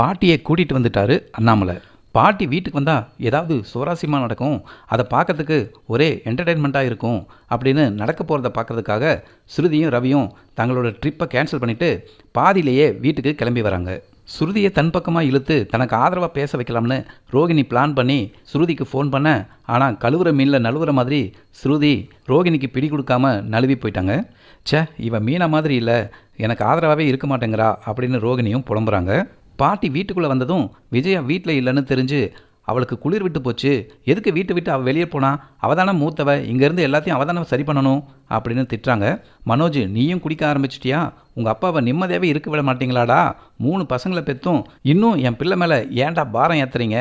பாட்டியை கூட்டிகிட்டு வந்துட்டாரு அண்ணாமலை. பாட்டி வீட்டுக்கு வந்தால் ஏதாவது சுவாரஸ்யமாக நடக்கும். அதை பார்க்கறதுக்கு ஒரே என்டர்டெயின்மெண்ட்டாக இருக்கும் அப்படின்னு நடக்க போகிறத பார்க்கறதுக்காக ஸ்ருதியும் ரவியும் தங்களோட ட்ரிப்பை கேன்சல் பண்ணிவிட்டு பாதியிலேயே வீட்டுக்கு கிளம்பி வராங்க. ஸ்ருதியை தன் பக்கமாக இழுத்து தனக்கு ஆதரவாக பேச வைக்கலாம்னு ரோகிணி பிளான் பண்ணி ஸ்ருதிக்கு ஃபோன் பண்ண ஆனால் கழுவுற மீனில் நழுவுற மாதிரி ஸ்ருதி ரோகிணிக்கு பிடி கொடுக்காம நழுவி போயிட்டாங்க. ச்சே இவன் மீனா மாதிரி இல்லை எனக்கு ஆதரவாகவே இருக்க மாட்டேங்கிறா அப்படின்னு ரோகிணியும் புலம்புறாங்க. பாட்டி வீட்டுக்குள்ளே வந்ததும் விஜயா வீட்டில் இல்லைன்னு தெரிஞ்சு அவளுக்கு குளிர் விட்டு போச்சு. எதுக்கு வீட்டை விட்டு அவள் வெளியே போனா? அவள் தானே மூத்தவ. இங்கேருந்து எல்லாத்தையும் அவள் தானே சரி பண்ணணும் அப்படின்னு திட்டுறாங்க. மனோஜ் நீயும் குடிக்க ஆரம்பிச்சிட்டியா? உங்கள் அப்பாவை நிம்மதியாகவே இருக்க விட மாட்டீங்களாடா? மூணு பசங்களை பெற்றும் இன்னும் என் பிள்ளை மேலே ஏன்டா பாரம் ஏற்றுறீங்க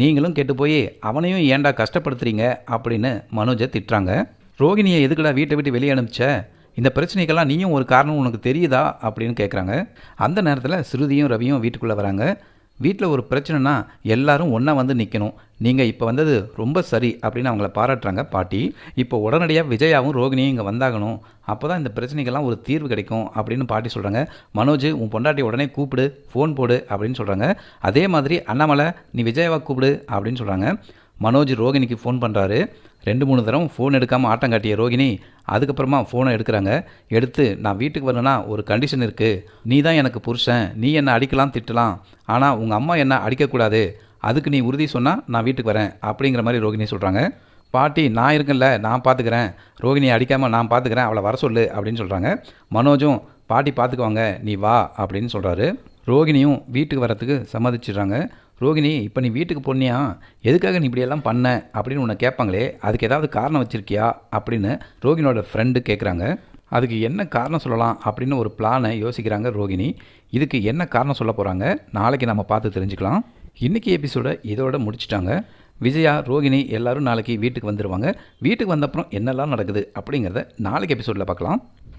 நீங்களும் கெட்டு போய் அவனையும் ஏன்டா கஷ்டப்படுத்துறீங்க? அப்படின்னு மனோஜை திட்டுறாங்க. ரோகிணியை எதுக்குடா வீட்டை விட்டு வெளியே அனுப்பிச்ச? இந்த பிரச்சனைக்கெல்லாம் நீயும் ஒரு காரணம் உனக்கு தெரியுதா அப்படின்னு கேட்குறாங்க அந்த நேரத்தில் ஸ்ருதியும் ரவியும் வீட்டுக்குள்ளே வராங்க. வீட்டில் ஒரு பிரச்சனைனா எல்லாரும் ஒன்றா வந்து நிற்கணும் நீங்கள் இப்போ வந்தது ரொம்ப சரி அப்படின்னு அவங்கள பாராட்டுறாங்க பாட்டி. இப்போ உடனடியாக விஜயாவும் ரோகிணியும் இங்கே வந்தாகணும். அப்போ தான் இந்த பிரச்சனைக்கெல்லாம் ஒரு தீர்வு கிடைக்கும் அப்படின்னு பாட்டி சொல்கிறாங்க மனோஜ் உன் பொண்டாட்டி உடனே கூப்பிடு ஃபோன் போடு அப்படின்னு சொல்கிறாங்க அதே மாதிரி அண்ணாமலை நீ விஜயாவை கூப்பிடு அப்படின்னு சொல்கிறாங்க மனோஜ் ரோகிணிக்கு ஃபோன் பண்ணுறாரு ரெண்டு மூணு தரம் ஃபோன் எடுக்காமல் ஆட்டம் காட்டிய ரோகிணி அதுக்கப்புறமா ஃபோனை எடுக்கிறாங்க. எடுத்து நான் வீட்டுக்கு வரணும்னா ஒரு கண்டிஷன் இருக்குது நீ தான் எனக்கு புருஷன். நீ என்னை அடிக்கலாம் திட்டலாம். ஆனால் உங்கள் அம்மா என்ன அடிக்கக்கூடாது. அதுக்கு நீ உறுதி சொன்னால் நான் வீட்டுக்கு வரேன். அப்படிங்கிற மாதிரி ரோகிணி சொல்கிறாங்க பாட்டி நான் இருக்கேன்ல. நான் பார்த்துக்கிறேன் ரோகிணியை அடிக்காமல் நான் பார்த்துக்கிறேன் அவளை வர சொல்லு. அப்படின்னு சொல்கிறாங்க மனோஜும் பாட்டி பார்த்துக்குவாங்க நீ வா. அப்படின்னு சொல்கிறாரு ரோகிணியும் வீட்டுக்கு வரத்துக்கு சம்மதிச்சிடுறாங்க. ரோகிணி இப்போ நீ வீட்டுக்கு போனியா? எதுக்காக நீ இப்படியெல்லாம் பண்ண? அப்படின்னு உன்னை கேட்பாங்களே அதுக்கு ஏதாவது காரணம் வச்சுருக்கியா? அப்படின்னு ரோகிணியோட ஃப்ரெண்டு கேட்குறாங்க அதுக்கு என்ன காரணம் சொல்லலாம்? அப்படின்னு ஒரு பிளானை யோசிக்கிறாங்க ரோகிணி. இதுக்கு என்ன காரணம் சொல்ல போகிறாங்க நாளைக்கு நம்ம பார்த்து தெரிஞ்சுக்கலாம். இன்றைக்கி எபிசோடை இதோட முடிச்சிட்டாங்க. விஜயா ரோகிணி எல்லோரும் நாளைக்கு வீட்டுக்கு வந்துடுவாங்க வீட்டுக்கு வந்தப்புறம் என்னெல்லாம் நடக்குது அப்படிங்கிறத நாளைக்கு எபிசோடில் பார்க்கலாம்.